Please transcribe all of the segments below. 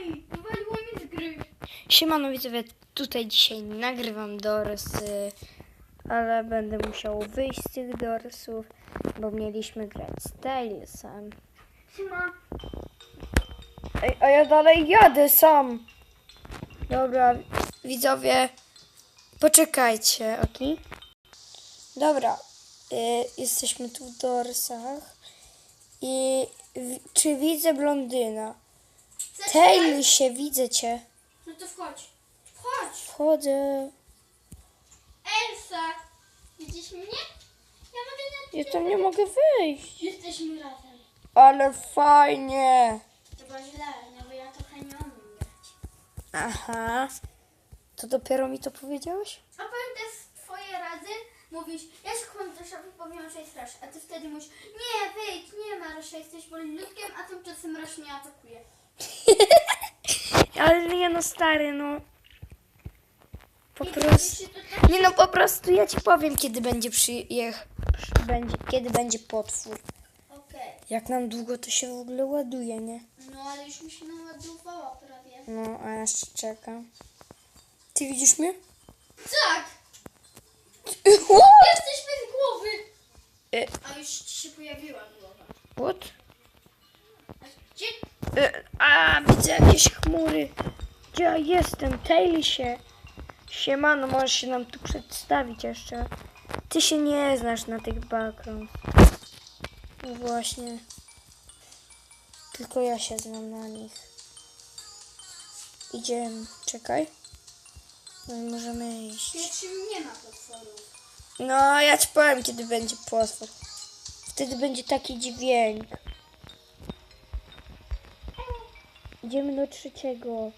Ej, wywaliło mi z gry. Siemano widzowie, tutaj dzisiaj nagrywam dorsy, ale będę musiał wyjść z tych dorsów, bo mieliśmy grać z Tailsem. Siema. Ej, a ja dalej jadę sam. Dobra, widzowie, poczekajcie, ok? Dobra, y, jesteśmy tu w dorsach i w, czy widzę blondyna? Tail się, widzę cię. No to wchodź. Wchodź. Wchodzę. Elsa. Widzisz mnie? Ja mogę na Ja tam nie mogę wyjść. Jesteśmy razem. Ale fajnie. Chyba źle, no bo ja trochę nie umiem grać. Aha. To dopiero mi to powiedziałeś? A pamiętasz twoje razy? Mówisz, ja się szafy, powiem, że jest rasz. A ty wtedy mówisz, nie, wyjdź, nie ma rasza, jesteś bolutkiem, a tymczasem rasz mnie atakuje. Ale nie no stary, no. Po prostu. Nie no po prostu ja ci powiem kiedy będzie przyjech. Będzie, kiedy będzie potwór. Okej. Jak nam długo to się w ogóle ładuje, nie? No ale już mi się naładowała prawie. No, a ja jeszcze czekam. Ty widzisz mnie? Tak! Jesteś bez głowy! E, A już ci się pojawiła głowa. What? A gdzie? E, A, widzę jakieś chmury. Gdzie ja jestem? Taili się. Siemano, możesz się nam tu przedstawić jeszcze. Ty się nie znasz na tych background. No właśnie. Tylko ja się znam na nich. Idziemy. Czekaj. No i możemy iść. Nie ma potworów. No, ja ci powiem, kiedy będzie potwór. Wtedy będzie taki dźwięk. Idziemy do trzeciego.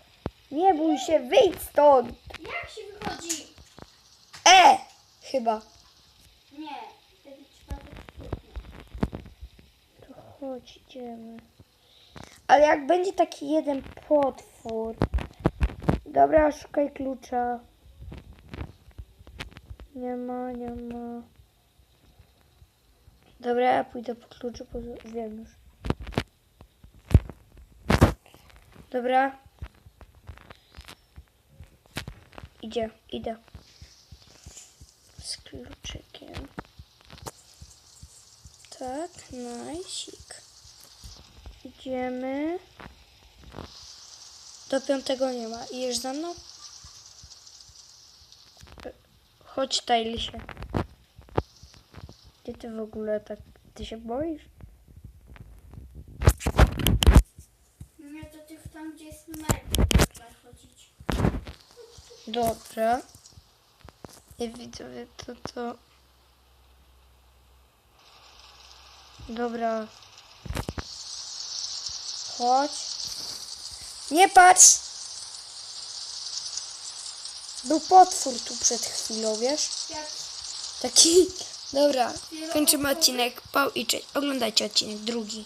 Nie bój się, wyjdź stąd! Jak się wychodzi? E! Chyba. Nie. Wtedy trzeba to chodź, idziemy. Ale jak będzie taki jeden potwór. Dobra, szukaj klucza. Nie ma, nie ma. Dobra, ja pójdę po kluczu, bo wiem już. Dobra. Idzie, idę. Z kluczykiem. Tak, najsik. Idziemy. Do piątego nie ma. Idziesz za mną? Chodź, tajli się. Gdzie ty w ogóle tak... Ty się boisz? Nie, to ty tam, gdzie jest. Trzeba chodzić. Dobra. Ja widzę, to to... Dobra. Chodź. Nie patrz! Był potwór tu przed chwilą, wiesz? Jak Taki... Dobra, kończymy odcinek. Pał i cześć. Oglądajcie odcinek drugi.